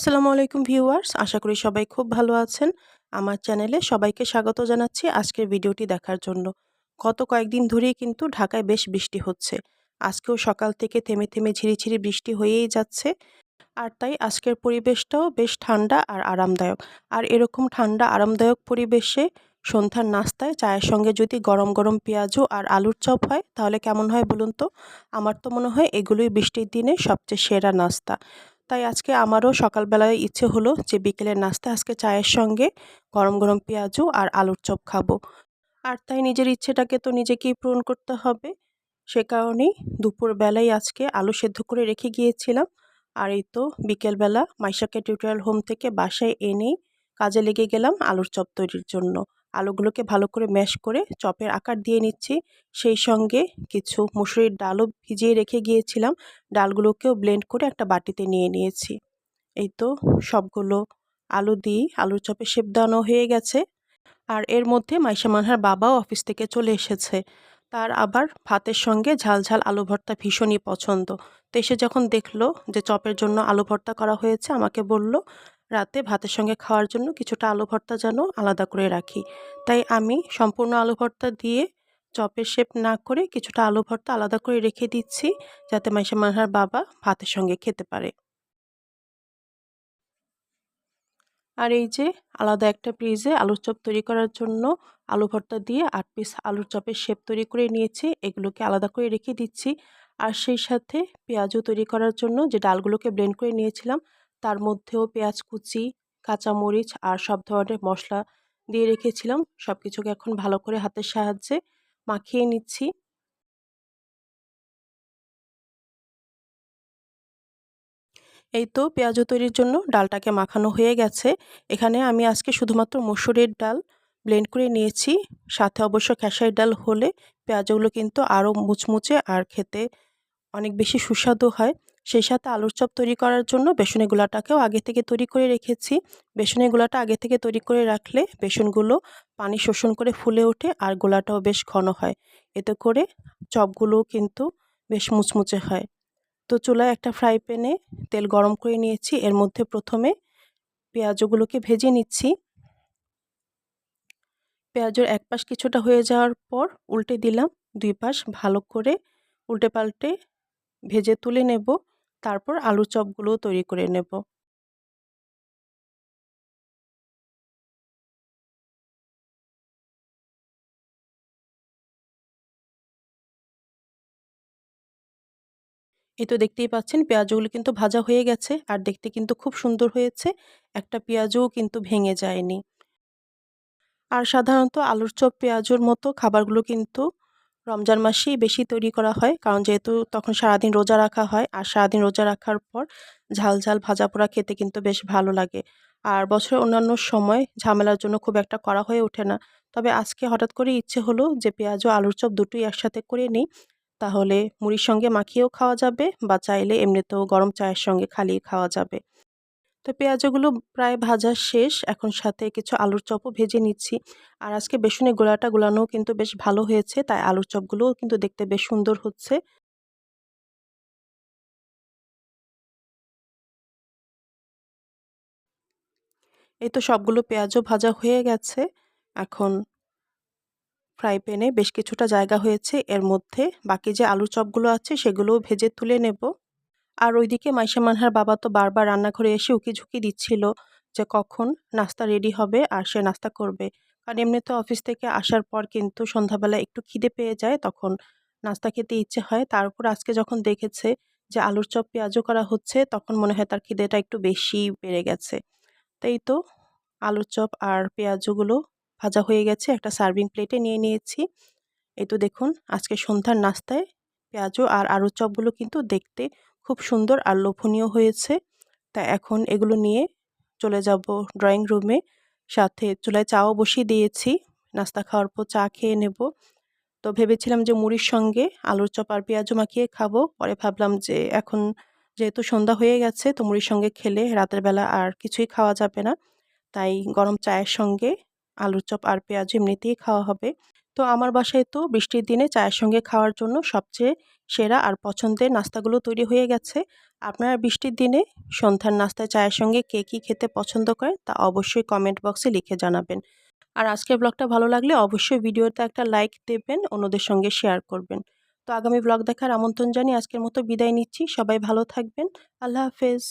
আসসালামু আলাইকুম ভিউয়ার্স, আশা করি সবাই খুব ভালো আছেন। আমার চ্যানেলে সবাইকে স্বাগত জানাচ্ছি আজকের ভিডিওটি দেখার জন্য। গত কয়েকদিন ধরেই কিন্তু ঢাকায় বেশ বৃষ্টি হচ্ছে। আজকেও সকাল থেকে থেমে থেমে ঝিরিঝিরি বৃষ্টি হয়েই যাচ্ছে। আর তাই আজকের পরিবেশটাও বেশ ঠান্ডা আর আরামদায়ক। আর এরকম ঠান্ডা, আরামদায়ক পরিবেশে সন্ধ্যার নাস্তায় চায়ের সঙ্গে যদি গরম গরম পেঁয়াজু আর আলুর চপ হয়, তাহলে কেমন হয় বলুন তো? আমার তো মনে হয় এগুলোই বৃষ্টির দিনে সবচেয়ে সেরা নাস্তা। তাই আজকে আমারও সকালবেলায় ইচ্ছে হলো যে বিকেলের নাস্তা আজকে চায়ের সঙ্গে, গরম গরম পেঁয়াজু আর আলুর চপ খাব। আর তাই নিজের ইচ্ছেটাকে তো নিজেকেই পূরণ করতে হবে। সে কারণেই দুপুরবেলায় আজকে আলু সেদ্ধ করে রেখে গিয়েছিলাম। আর এই তো বিকেলবেলা মাইশাকে টিউটোরিয়াল হোম থেকে বাসায় এনেই কাজে লেগে গেলাম আলুর চপ তৈরির জন্য। আলুগুলোকে ভালো করে ম্যাশ করে চপের আকার দিয়ে নিচ্ছি। সেই সঙ্গে কিছু মুসুরির ডালও ভিজিয়ে রেখে গিয়েছিলাম। ডালগুলোকেও ব্লেন্ড করে একটা বাটিতে নিয়ে নিয়েছি। এই তো সবগুলো আলু দিই, আলুর চপে শেপ দেওয়ানো হয়ে গেছে। আর এর মধ্যে মাইশা মানহার বাবাও অফিস থেকে চলে এসেছে। তার আবার ভাতের সঙ্গে ঝাল ঝাল আলু ভর্তা ভীষণই পছন্দ। তো এসে যখন দেখল যে চপের জন্য আলু ভর্তা করা হয়েছে, আমাকে বলল রাতে ভাতের সঙ্গে খাওয়ার জন্য কিছুটা আলু ভর্তা যেন আলাদা করে রাখি। তাই আমি সম্পূর্ণ আলু ভর্তা দিয়ে চপের শেপ না করে কিছুটা আলু ভর্তা আলাদা করে রেখে দিচ্ছি, যাতে মাইশা মানহার বাবা ভাতের সঙ্গে খেতে পারে। আর এই যে আলাদা একটা ফ্রিজে আলুর চপ তৈরি করার জন্য আলু ভর্তা দিয়ে আট পিস আলুর চপের শেপ তৈরি করে নিয়েছি, এগুলোকে আলাদা করে রেখে দিচ্ছি। আর সেই সাথে পেঁয়াজও তৈরি করার জন্য যে ডালগুলোকে ব্লেন্ড করে নিয়েছিলাম তার মধ্যেও পেঁয়াজ কুচি, কাঁচামরিচ আর সব ধরনের মশলা দিয়ে রেখেছিলাম। সব কিছুকে এখন ভালো করে হাতের সাহায্যে মাখিয়ে নিচ্ছি। এই তো পেঁয়াজু তৈরির জন্য ডালটাকে মাখানো হয়ে গেছে। এখানে আমি আজকে শুধুমাত্র মসুরের ডাল ব্লেন্ড করে নিয়েছি। সাথে অবশ্য খেসারির ডাল হলে পেঁয়াজগুলো কিন্তু আরও মুচমুচে আর খেতে অনেক বেশি সুস্বাদু হয়। সেই সাথে আলুর চপ তৈরি করার জন্য বেসনের গুলাটাকেও আগে থেকে তৈরি করে রেখেছি। বেসনের গুলাটা আগে থেকে তৈরি করে রাখলে বেসনগুলো পানি শোষণ করে ফুলে ওঠে আর গোলাটাও বেশ ঘন হয়। এতে করে চপগুলোও কিন্তু বেশ মুচমুচে হয়। তো চুলায় একটা ফ্রাই প্যানে তেল গরম করে নিয়েছি। এর মধ্যে প্রথমে পেঁয়াজগুলোকে ভেজে নিচ্ছি। পেঁয়াজের এক পাশ কিছুটা হয়ে যাওয়ার পর উল্টে দিলাম। দুই পাশ ভালো করে উল্টে পাল্টে ভেজে তুলে নেব। তারপর আলু চপগুলোও তৈরি করে নেব। এই তো দেখতেই পাচ্ছেন, পেঁয়াজগুলো কিন্তু ভাজা হয়ে গেছে আর দেখতে কিন্তু খুব সুন্দর হয়েছে। একটা পেঁয়াজও কিন্তু ভেঙে যায়নি। আর সাধারণত আলুর চপ, পেঁয়াজুর মতো খাবারগুলো কিন্তু রমজান মাসেই বেশি তৈরি করা হয়। কারণ যেহেতু তখন সারাদিন রোজা রাখা হয়, আর সারাদিন রোজা রাখার পর ঝাল ঝাল ভাজা পোড়া খেতে কিন্তু বেশ ভালো লাগে। আর বছরের অন্যান্য সময় ঝামেলার জন্য খুব একটা করা হয়ে ওঠে না। তবে আজকে হঠাৎ করে ইচ্ছে হলো যে পেঁয়াজ ও আলুর চপ দুটোই একসাথে করে নিই। তাহলে মুড়ির সঙ্গে মাখিয়েও খাওয়া যাবে বা চাইলে এমনিতেও গরম চায়ের সঙ্গে খালি খাওয়া যাবে। তো পেঁয়াজগুলো প্রায় ভাজা শেষ। এখন সাথে কিছু আলুর চপও ভেজে নিচ্ছি। আর আজকে বেসনের গোলাটা গোলানোও কিন্তু বেশ ভালো হয়েছে, তাই আলুর চপগুলোও কিন্তু দেখতে বেশ সুন্দর হচ্ছে। এই তো সবগুলো পেঁয়াজও ভাজা হয়ে গেছে। এখন ফ্রাই প্যানে বেশ কিছুটা জায়গা হয়েছে। এর মধ্যে বাকি যে আলুর চপগুলো আছে, সেগুলোও ভেজে তুলে নেব। আর ওইদিকে মাইশা মানহার বাবা তো বারবার রান্নাঘরে এসে উকি ঝুঁকি দিচ্ছিল যে কখন নাস্তা রেডি হবে আর সে নাস্তা করবে। কারণ এমনিতে অফিস থেকে আসার পর কিন্তু সন্ধ্যাবেলা একটু খিদে পেয়ে যায় তখন নাস্তা খেতে ইচ্ছে হয়। তার উপর আজকে যখন দেখেছে যে আলুর চপ পেঁয়াজও করা হচ্ছে তখন মনে হয় তার খিদেটা একটু বেশি বেড়ে গেছে। তাই তো আলুর চপ আর পেঁয়াজগুলো ভাজা হয়ে গেছে, একটা সার্ভিং প্লেটে নিয়ে নিয়েছি। এই তো দেখুন, আজকে সন্ধ্যার নাস্তায় পেঁয়াজও আর আলুর চপগুলো কিন্তু দেখতে খুব সুন্দর আর লোভনীয় হয়েছে। তা এখন এগুলো নিয়ে চলে যাব ড্রয়িং রুমে সাথে চুলায় চাও বসিয়ে দিয়েছি। নাস্তা খাওয়ার পর চা খেয়ে নেব। তো ভেবেছিলাম যে মুড়ির সঙ্গে আলুর চপ আর পেঁয়াজও মাখিয়ে খাব। পরে ভাবলাম যে এখন যেহেতু সন্ধ্যা হয়ে গেছে, তো মুড়ির সঙ্গে খেলে রাতের বেলা আর কিছুই খাওয়া যাবে না। তাই গরম চায়ের সঙ্গে আলুর চপ আর পেঁয়াজ এমনিতেই খাওয়া হবে। তো আমার বাসায় তো বৃষ্টির দিনে চায়ের সঙ্গে খাওয়ার জন্য সবচেয়ে সেরা আর পছন্দের নাস্তাগুলো তৈরি হয়ে গেছে। আপনারা বৃষ্টির দিনে সন্ধ্যার নাস্তায় চায়ের সঙ্গে কে কী খেতে পছন্দ করে তা অবশ্যই কমেন্ট বক্সে লিখে জানাবেন। আর আজকের ব্লগটা ভালো লাগলে অবশ্যই ভিডিওতে একটা লাইক দেবেন, অন্যদের সঙ্গে শেয়ার করবেন। তো আগামী ব্লগ দেখার আমন্ত্রণ জানিয়ে আজকের মতো বিদায় নিচ্ছি। সবাই ভালো থাকবেন। আল্লাহ হাফেজ।